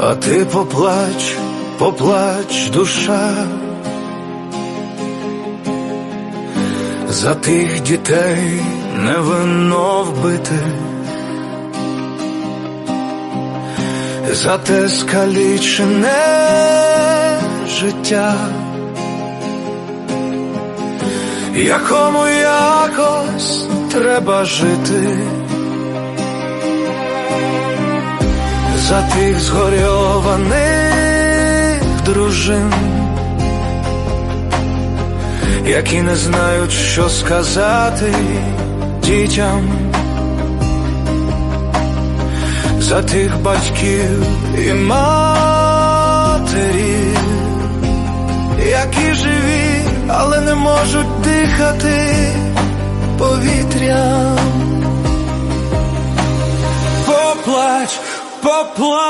А ти поплач, поплач, душа. За тих дітей невинно вбитих, за те скалічене життя, якому якось треба жити, за тих згорьованих дружин які не знають, що сказати дітям, за тих батьків і матерів, які живі, але не можуть дихати повітрям. Поплач, поплач.